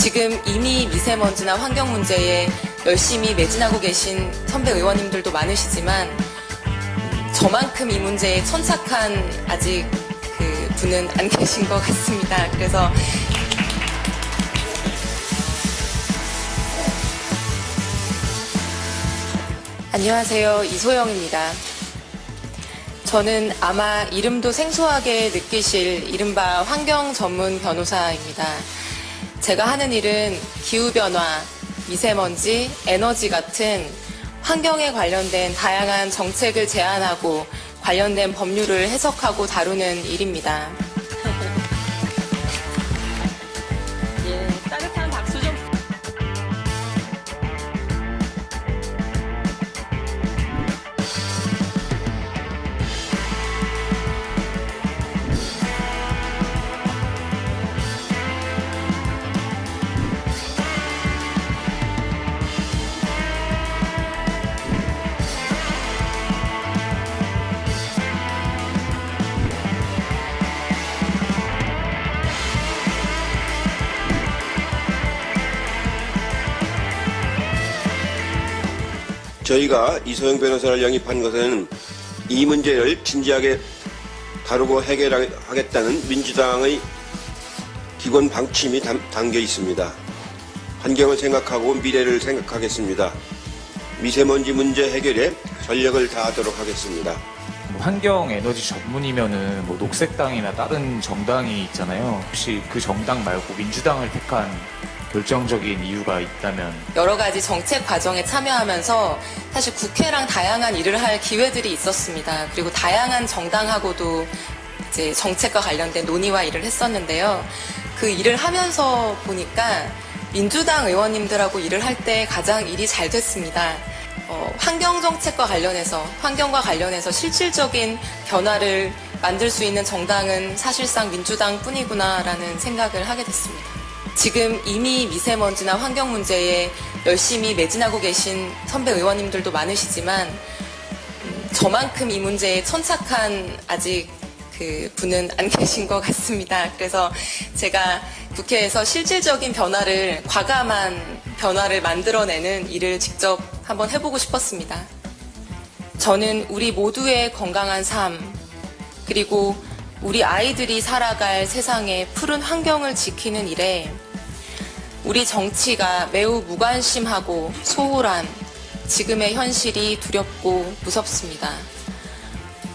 지금 이미 미세먼지나 환경 문제에 열심히 매진하고 계신 선배 의원님들도 많으시지만 저만큼 이 문제에 천착한 아직 그 분은 안 계신 것 같습니다. 그래서 안녕하세요. 이소영입니다. 저는 아마 이름도 생소하게 느끼실 이른바 환경 전문 변호사입니다. 제가 하는 일은 기후변화, 미세먼지, 에너지 같은 환경에 관련된 다양한 정책을 제안하고 관련된 법률을 해석하고 다루는 일입니다. 저희가 이소영 변호사를 영입한 것은 이 문제를 진지하게 다루고 해결하겠다는 민주당의 기본 방침이 담- 담겨 있습니다. 환경을 생각하고 미래를 생각하겠습니다. 미세먼지 문제 해결에 전력을 다하도록 하겠습니다. 뭐 환경 에너지 전문이면은 뭐 녹색당이나 다른 정당이 있잖아요. 혹시 그 정당 말고 민주당을 택한 결정적인 이유가 있다면 여러 가지 정책 과정에 참여하면서 사실 국회랑 다양한 일을 할 기회들이 있었습니다. 그리고 다양한 정당하고도 이제 정책과 관련된 논의와 일을 했었는데요. 그 일을 하면서 보니까 민주당 의원님들하고 일을 할 때 가장 일이 잘 됐습니다. 어, 환경 정책과 관련해서 환경과 관련해서 실질적인 변화를 만들 수 있는 정당은 사실상 민주당뿐이구나라는 생각을 하게 됐습니다. 지금 이미 미세먼지나 환경 문제에 열심히 매진하고 계신 선배 의원님들도 많으시지만 음, 저만큼 이 문제에 천착한 아직 그 분은 안 계신 것 같습니다. 그래서 제가 국회에서 실질적인 변화를 과감한 변화를 만들어내는 일을 직접 한번 해보고 싶었습니다. 저는 우리 모두의 건강한 삶 그리고 우리 아이들이 살아갈 세상의 푸른 환경을 지키는 일에 우리 정치가 매우 무관심하고 소홀한 지금의 현실이 두렵고 무섭습니다.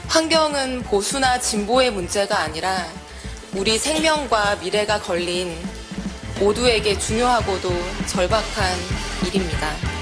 환경은 보수나 진보의 문제가 아니라 우리 생명과 미래가 걸린 모두에게 중요하고도 절박한 일입니다.